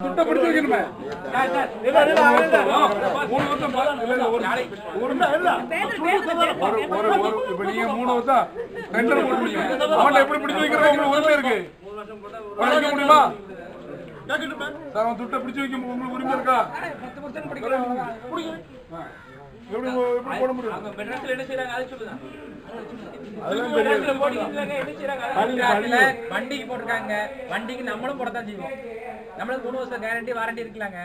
துட்டை பிடிச்சு வைக்கணுமே. மூணு வருஷம் இப்ப நீங்க மூணு வருஷம் போட்டுருக்கீங்க. அவன்கிட்ட எப்படி பிடிச்சு வைக்கிறது உங்களுக்கு உரிமை இருக்கு. வைக்க முடியுமா? சார் அவன் துட்டை பிடிச்சு வைக்க உங்களுக்கு உரிமை இருக்கா. எப்படி எப்படி போட முடியும்? மெட்ராஸ்ல என்ன செய்றாங்க அதை சொல்லுங்க. அதெல்லாம் தெரியாது. மெட்ராஸ்ல போட்டிருக்காங்க என்ன செய்றாங்க. வண்டிக்கு போட்டிருக்காங்க. வண்டிக்கு நம்மளும் போடத்தான் செய்வோம். நம்மளுக்கு மூணு வருஷம் கேரண்டி வாரண்டி இருக்கலாங்க.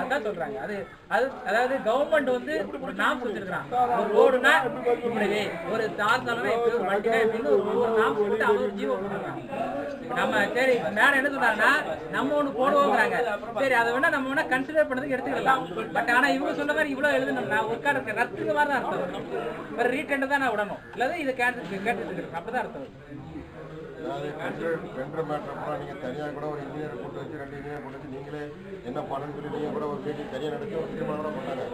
அதான் சொல்றாங்க. அது அது அதாவது கவர்மெண்ட் வந்து ஒரு நாம் வச்சிருக்கான் ஒரு ரோடுனா இப்படி ஒரு இப்படி ஒரு வண்டினா இப்படின்னு ஒரு நாம் போட்டு அவங்க ஒரு ஜீவோ நம்ம சரி மேடம் என்ன சொல்றாங்கன்னா நம்ம ஒண்ணு போடுவோங்கிறாங்க. சரி அதை வேணா நம்ம வேணா கன்சிடர் பண்ணதுக்கு எடுத்துக்கலாம். பட் ஆனா இவங்க சொன்ன மாதிரி இவ்வளவு எழுதணும்னா ஒரு கார்டு ரத்துக்கு மாதிரி தான் அர்த்தம். ஒரு ரீட்டெண்ட் தான் நான் விடணும். இல்லாத இதை கேட்டு இருக்கணும் அப்பதான் அர்த்தம். நீங்கள் தனியாக கூட ஒரு இன்ஜினியர் கூட்டு வச்சு ரெண்டு இன்ஜினியர் கூட்டு வச்சு நீங்களே என்ன பண்ணணும்னு சொல்லி நீங்கள் கூட ஒரு மீட்டிங் தனியாக நடத்தி ஒரு தீர்மானம் கூட பண்ணாங்க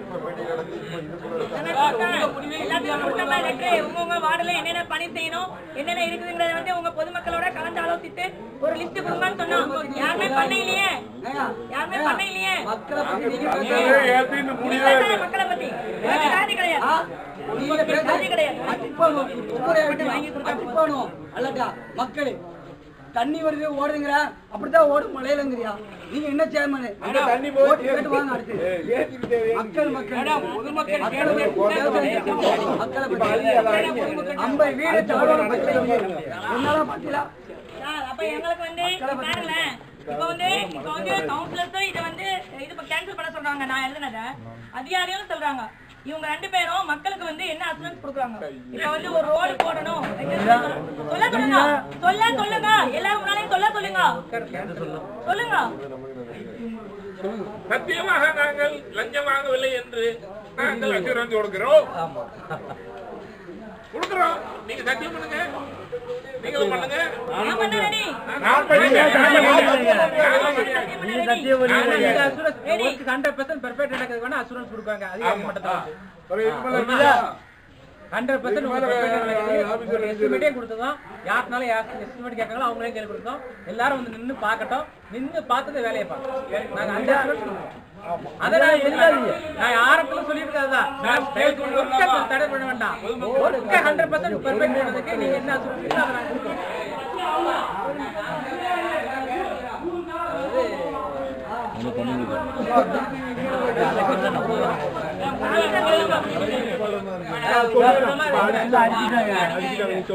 இப்போ மீட்டிங் நடத்தி இப்போ இது கூட எல்லாத்தையும் கொடுத்தோம்னா லெட்டரு உங்கவுங்க வார்டுல என்னென்ன பணி செய்யணும் என்னென்ன இருக்குதுங்கிறத வந்து உங்க பொதுமக்களோட கலந்து ஆலோசித்து ஒரு லிஸ்ட் கொடுங்கன்னு சொன்னோம் யாருமே பண்ண இல்லையே யாருமே பண்ண இல்லையே மக்களை பத்தி கிடையாது அல்லட்டா மக்களே தண்ணி வருது ஓடுங்கிற அப்படித்தான் ஓடும் மலையிலங்கிறியா நீங்க என்ன சேர்மனு ஓட்டு கேட்டு வாங்க அடுத்து. மக்கள் மக்கள். மக்களை பத்தி மக்களை. பத்தி ஐம்பது வீடு பச்சை என்னால பத்திலா சார், அப்ப எங்களுக்கு வந்து இப்ப பாருங்களேன் இப்ப வந்து இப்ப வந்து கவுன்சிலர்ஸும் இதை வந்து இது கேன்சல் பண்ண சொல்றாங்க. நான் எழுதுனத. அதிகாரிகளும் சொல்றாங்க. இவங்க ரெண்டு பேரும் மக்களுக்கு வந்து என்ன அசூரன்ஸ் கொடுக்குறாங்க? இப்ப வந்து ஒரு ரோடு போடணும். சொல்ல சொல்லுங்க சொல்ல சொல்லுங்க எல்லாரும் முன்னாலையும் சொல்ல? சொல்லுங்க. சொல்லுங்க. சத்தியமாக நாங்கள் லஞ்சம் வாங்கவில்லை என்று நாங்கள் அசூரன்ஸ் கொடுக்கிறோம். கொடுக்கிறோம். நீங்க சத்தியம் பண்ணுங்க. நீங்களும் பண்ணுங்க நான் பண்ண ரெடி நான் பண்ணிட்டேன். நான் பண்ணிட்டேன். சத்தியம் பண்ண ready. ஆனா இந்த assurance work 100% perfect நடக்கிறதுக்கு வேணா assurance கொடுப்பாங்க அதிகாரி மட்டத்துல. ஒரு இது மேல என்ன? 100% மேல ஆபீசர் உங்களுக்கு estimate ஏ கொடுத்ததும், யாருக்குனாலும் யாருக்கு estimate கேட்கறாங்களோ அவங்களே கேள்வி கொடுத்தோம். எல்லாரும் வந்து நின்னு பார்க்கட்டும். நின்னு பார்த்துட்டு வேலையை பார்க்கணும். நாங்க அந்த assurance கொடுப்போம். நான் ஆரம்பத்துல சொல்லிட்டு தடை பண்ண வேண்டாம். ஒர்க்கை 100% பண்ணதுக்கு நீங்க என்ன assurance அதை நாங்க கொடுக்குறோம்.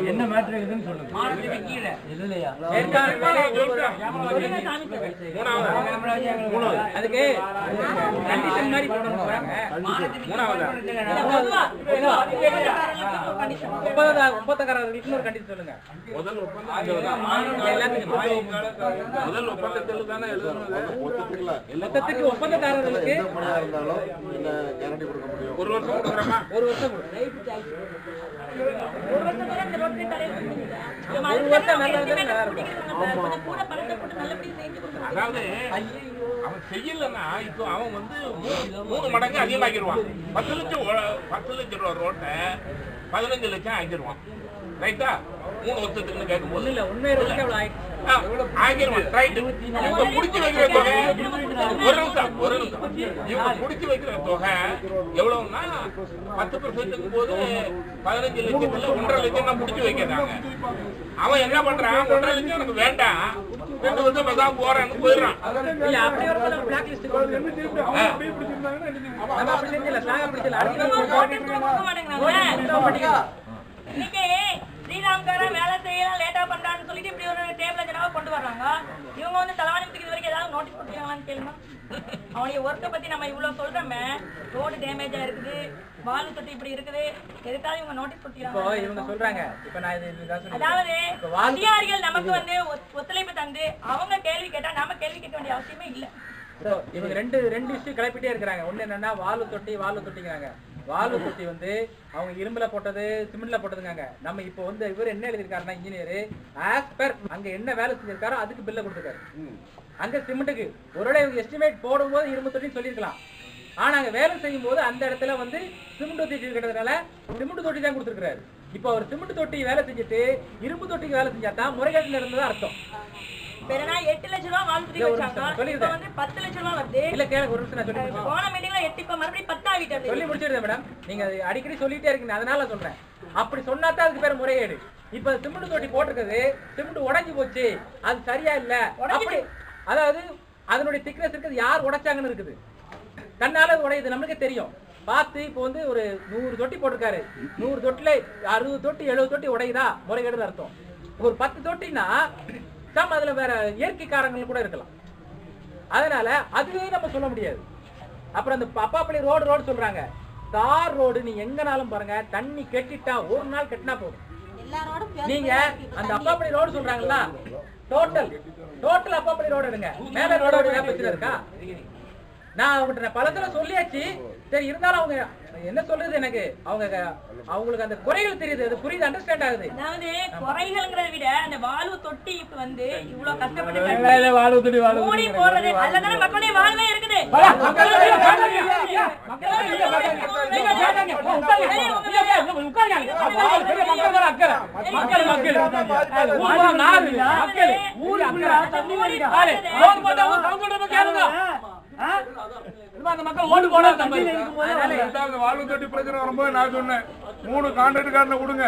என்ன மேட்ரு இருக்குன்னு சொல்லுங்க அதுக்கு கண்டிஷன் மாதிரி ஒரு கண்டிஷன் சொல்லுங்க முதல் ஒப்பந்தம் எல்லாத்துக்கும் முதல் ஒப்பந்தத்தில் தானே எழுதணும் மொத்தத்துக்கு ஒப்பந்தக்காரர்களுக்கு எந்த பணியாக இருந்தாலும் என்ன கேரண்டி கொடுக்க முடியும். ஒரு வருஷம் கொடுக்குறோமா? ஒரு வருஷம் கொடு. ஒரு வருஷம் நல்லா கொடுத்துருக்கோம். அதாவது அவன் செய்யலன்னா இப்போ அவன் வந்து மூ- மூணு மடங்கு அதிகமாக்கிடுவான். பத்து லட்சம் பத்து லட்சம் ரூபா ரோட்டை பதினஞ்சு லட்சம் ஆக்கிடுவான். ரைட்டா மூணு வருஷத்துக்குன்னு கேட்கும்போது இல்ல. உண்மை ரைட்டு இவங்க பிடிச்சி வைக்கிற தொகை ஒரு நிமிஷம் ஒரு நிமிஷம். இவங்க பிடிச்சி வைக்கிற தொகை எவ்வளவுன்னா பத்து பர்சன்ட்டுக்கு போது பதினஞ்சு லட்சத்துல ஒன்றரை லட்சம் தான் பிடிச்சி வைக்கிறாங்க. அவன் என்ன பண்றான்? ஒன்றரை லட்சம் எனக்கு வேண்டாம். ரெண்டு வருஷம் பேசாம போறேன்னு போயிடுறான். இல்ல அப்படி ஒரு பிளாக் லிஸ்ட் நம்ம அப்படியே பிடிச்சிருந்தாங்கன்னா என்ன செய்யும்? அப்படி செஞ்சல ஸ்லாங் அப்படி செஞ்சல அடுத்து இவங்க ஒரு notice கூட கொடுக்க மாட்டேங்கிறாங்க. இன்னைக்கு ஸ்ரீராம்காரன் வேலை செய்யலாம் லேட்டா பண்றான்னு சொல்லிட்டு இப்படி ஒரு டேபிள் ஜனாவை கொண்டு வர்றாங்க இவங்க வந்து தலைவாணி இது வரைக்கும் ஏதாவது நோட்டீஸ் கொடுத்துருக்காங்களான்னு கேளுங்க அவனுடைய ஒர்க்கை பத்தி நம்ம இவ்வளவு சொல்றோமே ரோடு டேமேஜா இருக்குது வாலு தொட்டி இப்படி இருக்குது எதுக்காவது இவங்க நோட்டீஸ் கொடுத்துருக்காங்க இவங்க சொல்றாங்க. இப்ப நான் இது அதாவது அதிகாரிகள் நமக்கு வந்து ஒத்- ஒத்துழைப்பு தந்து அவங்க கேள்வி கேட்டா நாம கேள்வி கேட்க வேண்டிய அவசியமே இல்ல. இவங்க ரெண்டு ரெண்டு விஷயம் கிளப்பிட்டே இருக்கிறாங்க. ஒண்ணு என்னன்னா வால்வு தொட்டி வால்வு தொட்டிங்கிறாங்க. வால்வு தொட்டி வந்து அவங்க இரும்புல போட்டது சிமெண்ட்ல போட்டதுங்க நம்ம இப்போ வந்து இவர் என்ன எழுதியிருக்காருன்னா இன்ஜினியர் ஆஸ் பர் அங்க என்ன வேலை செஞ்சிருக்காரோ அதுக்கு பில்ல கொடுத்துருக்காரு. அங்க சிமெண்ட்டுக்கு ஒருவேளை இவங்க எஸ்டிமேட் போடும்போது இரும்பு தொட்டின்னு சொல்லியிருக்கலாம். ஆனா அங்க வேலை செய்யும் போது அந்த இடத்துல வந்து சிமெண்ட் தொட்டி இருக்கிறதுனால சிமெண்ட் தொட்டி தான் கொடுத்துருக்காரு இப்போ அவர் சிமெண்ட் தொட்டி வேலை செஞ்சுட்டு இரும்பு தொட்டிக்கு வேலை செஞ்சா தான் முறைகேட்டில் இருந்ததா அர்த்தம். என்னன்னா எட்டு லட்சம் ரூபாய் வாழ் தொட்டி இல்ல, ஒரு வச்சாங்க. இப்ப வந்து பத்து லட்சம் ரூபாய் வருது. இல்ல கேளுங்க ஒரு நிமிஷம் நான் சொல்லி முடிச்சிடுறேன். போன மீட்டிங்ல எட்டு இப்ப மறுபடியும் பத்து ஆகிட்டு சொல்லி முடிச்சிடுறேன் மேடம் நீங்க அடிக்கடி சொல்லிட்டே இருக்கீங்க. அதனால சொல்றேன். அப்படி சொன்னா தான் அதுக்கு பேர் முறையீடு இப்ப சிமெண்ட் தொட்டி போட்டிருக்குது. சிமெண்ட் உடைஞ்சு போச்சு. அது சரியா இல்ல. அப்படி அதாவது அதனுடைய திக்னஸ் இருக்குது. யார் உடைச்சாங்கன்னு இருக்குது. அது உடையுது. நம்மளுக்கே தெரியும். பார்த்து இப்போ வந்து ஒரு நூறு தொட்டி போட்டிருக்காரு. நூறு தொட்டில அறுபது தொட்டி எழுபது தொட்டி உடையுதா? முறைகேடுன்னு அர்த்தம். ஒரு பத்து தொட்டினா சம் அதுல வேற இயற்கை காரங்கள் கூட இருக்கலாம். அதனால அதுவே நம்ம சொல்ல முடியாது. அப்புறம் அந்த பப்பாப்பள்ளி ரோடு ரோடு சொல்றாங்க. தார் ரோடு நீ எங்கனாலும் பாருங்க தண்ணி கெட்டிட்டா ஒரு நாள் கெட்டினா போதும். நீங்க அந்த அப்பாப்பள்ளி ரோடு சொல்றாங்கல்ல டோட்டல் டோட்டல் அப்பாப்பள்ளி ரோடு எடுங்க மேல ரோடு இருக்கா? நான் அவங்ககிட்ட நான் பல தடவை சொல்லியாச்சு. சரி இருந்தாலும் அவங்க என்ன சொல்றது எனக்கு அவங்க அவங்களுக்கு அந்த குறைகள் தெரியுது அது புரியுது அண்டர்ஸ்டாண்ட் ஆகுது அதாவது குறைகள்ங்கிறத விட அந்த வாழ்வு தொட்டி இப்ப வந்து இவ்வளவு கஷ்டப்பட்டு கட்டி மூடி போடுறது அதுலதானே மக்களுடைய வாழ்வே இருக்குது ரெண்டாவது வாழ்வு தொட்டி பிரச்சனை வரும்போது நான் சொன்னேன் மூணு கான்ட்ராக்டுக்காரனை கொடுங்க.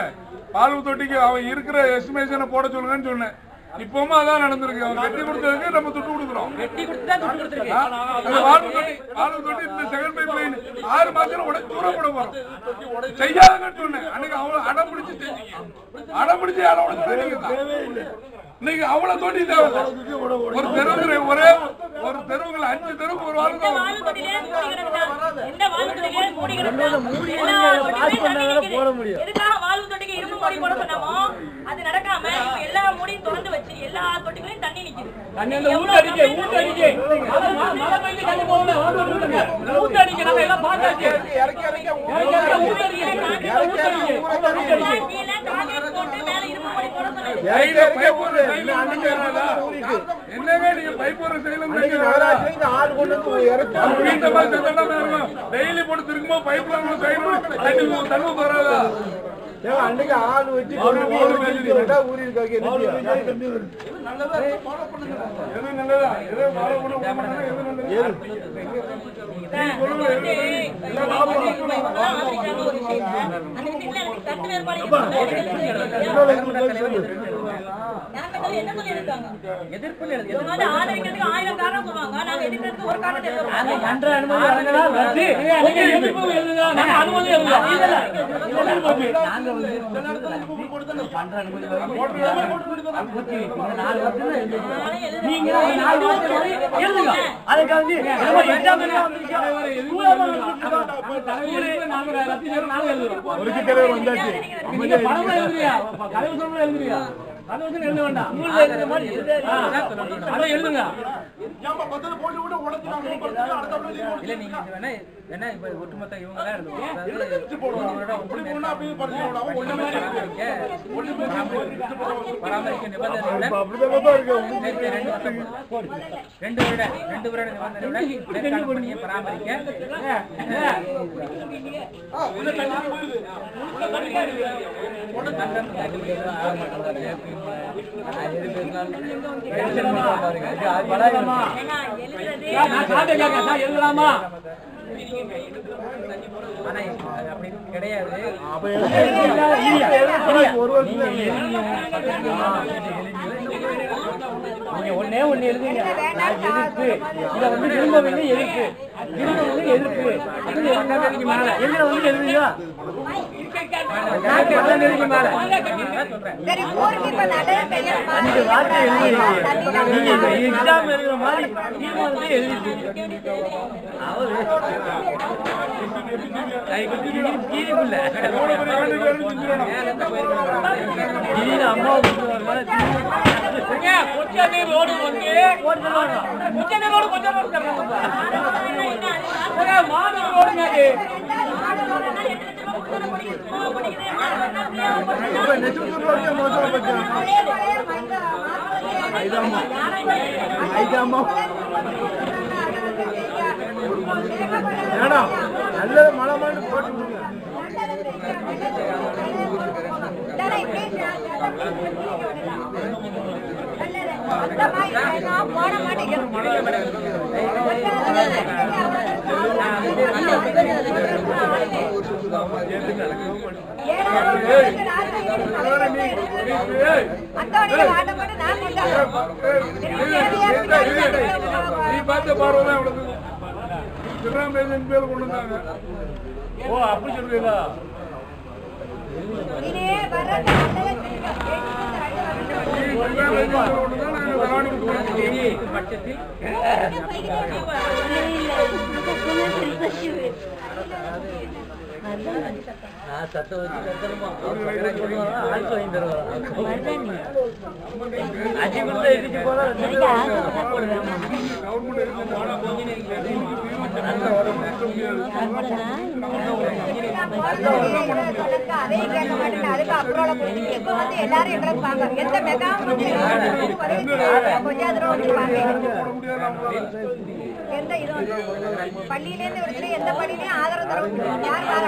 வாழ்வு தொட்டிக்கு அவன் இருக்கிற எஸ்டிமேஷனை போட சொல்லுங்கன்னு சொன்னேன். இப்பவும் அதான் நடந்திருக்கு. அவன் கட்டி கொடுத்ததுக்கு நம்ம துட்டு கொடுக்குறோம். வெட்டி கொடுத்து தான் துட்டு கொடுத்துருக்கேன் அந்த வாழ்வு தொட்டி வாழ்வு தொட்டி இந்த செகண்ட் பைப் லைன் ஆறு மாசத்துல உடனே தூர போட போறோம். செய்யாதுன்னு சொன்னேன். அன்னைக்கு அவ்வளவு அடம் பிடிச்சு செஞ்சீங்க அடம் பிடிச்சு யாரும் உடனே நீங்க அவ்வளவு தொட்டி தேவை ஒரு தெருவுக்கு ஒரே ஒரு தெருவுக்குள்ள அஞ்சு தெருவுக்கு ஒரு வாழ்வு தான் வாழ்வு தொட்டிலே மூடி கிடக்குதா? எந்த வாழ்வு தொட்டிலே மூடி கிடக்குதா? எல்லா தொட்டிலையும் தண்ணி நிக்குது. எதுக்காக வாழ்வு தொட்டிக்கு இரும்பு மூடி போட சொன்னோமோ அது நடக்காம இப்ப எல்லா மூடியும் திறந்து வச்சு எல்லா தொட்டிகளையும் தண்ணி நிக்குது. எவ்வளவு கீழே காங்கிரீட் போட்டு மேல இரும்பு மூடி போட சொன்னது கையில பைப் போடுற செயல அன்னைக்கு இருந்ததா? என்னங்க நீங்க பைப் போடுற செயல வீட்டை பார்த்து செத்தா இருக்கும் டெய்லி போட்டு திரும்பவும் பைப் சைடு தண்ணி வராதா அன்னைக்கு ஆள் வச்சு அவரு என்ன எது நல்லதா எது ஃபாலோ பண்ண மாட்டாங்க எது நல்லது எதிர்ப்பு வந்து ஆதரிக்கிறதுக்கு ஆயிரம் காரணம் சொல்லுவாங்க நாங்க எதிர்க்கிறதுக்கு ஒரு காரணத்தை சொல்லுவோம் அன்ற அனுமதி வழங்கலாம் ரத்து. உங்க எதிர்ப்பு எழுதுங்க. நாங்க அனுமதி எழுதுறோம். இல்ல. நாங்க வந்து பண்ற அனுமதி. நீங்க ஒரு நாலு வார்த்தை வரை எழுதுங்க. அதுக்கு வந்து எழுத தலைவரு, நாங்க ரத்து நாங்க எழுதுறோம். நீங்க பணமா எழுதுறியா? கதவு சொல்ல எழுதுறியா? கதவு சொல்ல எழுத வேண்டாம். நூல்ல எழுதுற மாதிரி எழுத- ஆ, அதை எழுதுங்க. இல்ல நீங்க இது வேணா வேணா இப்ப ஒட்டுமொத்த இவங்க தான் பராமரிக்க நிபந்தனையுடன் நேற்று ரெண்டு வருடம் ரெண்டு வருட ரெண்டு வருட நிபந்தனையுடன் மேற்கால பணியை பராமரிக்க. ஏன்னா எழுதுறது எழுதலாமா? அப்படின்னு கிடையாது நீங்க ஒன்னே ஒண்ணு எழுதுங்க நான் எதிர்ப்பு இத வந்து விரும்பவில்லை எதிர்ப்பு விரும்பவில்லை எதிர்ப்பு? அது ரெண்டாவது மேல. எதுல வந்து எழுதுங்க எழுதுங்க மேல. சொல்றேன் அஞ்சு வார்த்தை நீங்க எக்ஸாம் எழுதுற மாதிரி நீங்க வந்து எழுதிட்டு அவரு கீரிக்குள்ள அம்மா கொஞ்சம் ரோடு வந்து கொஞ்சம் ரோடு கொஞ்சம் ரோடு மாடு ரோடுங்க அது நல்ல மழை மழை போட்டு விடுங்க நீ பார்த்த பார்வை அவ்வளவு சிவராமேசன் பேர் கொண்டு வந்தாங்க ஓ அப்படி சொல்றீங்களா நீ சிவராமேசன் பேர் கொண்டு வந்தா நாங்க விளையாடிட்டு போனோம். பட்சத்தில் நான் சத்த வச்சு கத்தணுமா ஆட்சி வாங்கி தருவாங்க கொடுத்த இடிச்சு போனா எல்லாரும் எங்களுக்கு எந்த மெகா கொஞ்சம் எந்த இது இருந்து விடுதலை எந்த பள்ளியிலயும் ஆதரவு தர யார் வர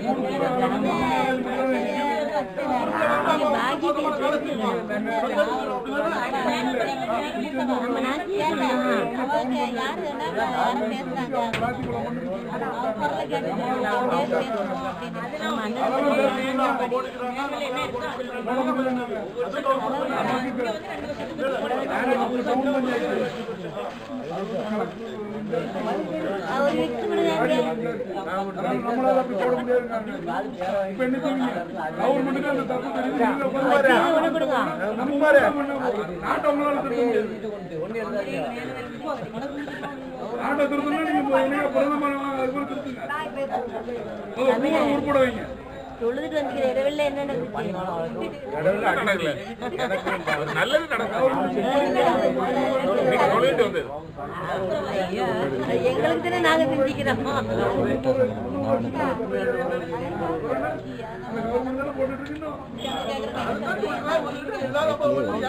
Amén. நாலு நாள் அஞ்சு நம்மளால அப்படி போட முடியாது நாட்டை உங்களால திருத்த முடியாது நாட்டை திருத்தணும்னா நீங்க பிரதமர் உருப்பட வைங்க. தொழுதுட்டு என்ன நல்லது நடக்கும். ஐயோ, அது எங்களுக்கு தானே நாங்க செஞ்சுக்கிறோம் அந்த கவர்மெண்ட் தானே போட்டுட்டு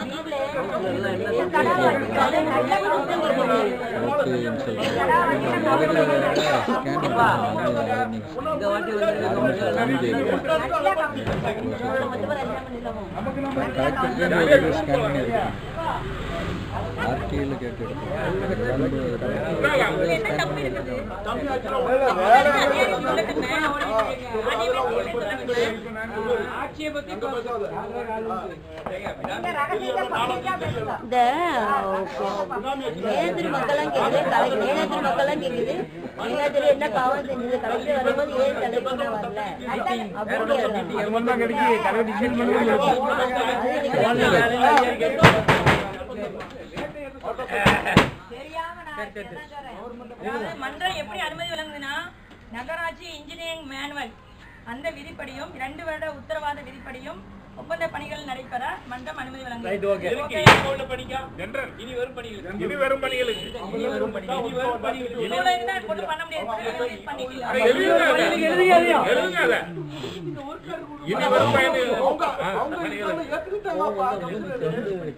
ஆர்டியில் கேட்டு இந்த மேலத்திரி மக்கள்லாம் கேக்குது கலை மக்கள்லாம் மேலத்திரி என்ன பாவம் செஞ்சது கலெக்டர் வரும்போது ஏன் தலைவர் வரல? அப்படி கேக்குறாங்க. மன்றம் எப்படி அனுமதி வழங்குதுன்னா நகராட்சி இன்ஜினியரிங் மேனுவல் அந்த விதிப்படியும் இரண்டு வருட உத்தரவாத விதிப்படியும் ஒப்பந்த பணிகள் நடைபெற மன்றம் அனுமதி. ஜெனரல் இனி வரும் பணிகளுக்கு இனி வரும் பணிகளுக்கு இதோட இருந்தா ஒண்ணும் பண்ண முடியாது இது பண்ணிக்கலாம் அதை எழுதுங்க அதை. எழுதுங்க அதை. இனி வரும் பணிகளுக்கு.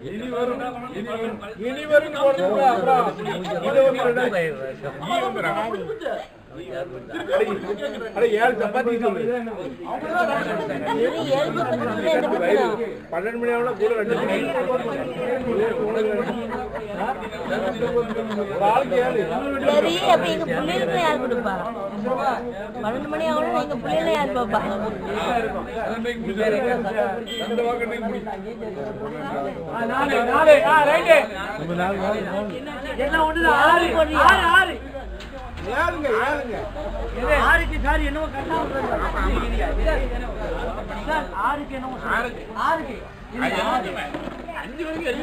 இனி வரும் இனி வரும் இனி வரும் அப்புறம் இது பன்னெண்டு மணி ஆகலாம் கூட ரெண்டு மணி. சரி அப்ப எங்க பிள்ளைகளுக்கு யார் கொடுப்பா. பன்னெண்டு மணி ஆகணும் எங்க பிள்ளைகளை யார் பாப்பா வாக்கு இன்னைக்கு முடியும் ஆறு போடுறியா? ஏழுங்க ஏழுங்க. ஆறுக்கு சார் என்னவோ கரெக்டா சார் ஆறுக்கு என்னவோ ஆறுக்கு. ஆறுக்கு. அஞ்சு வரைக்கும்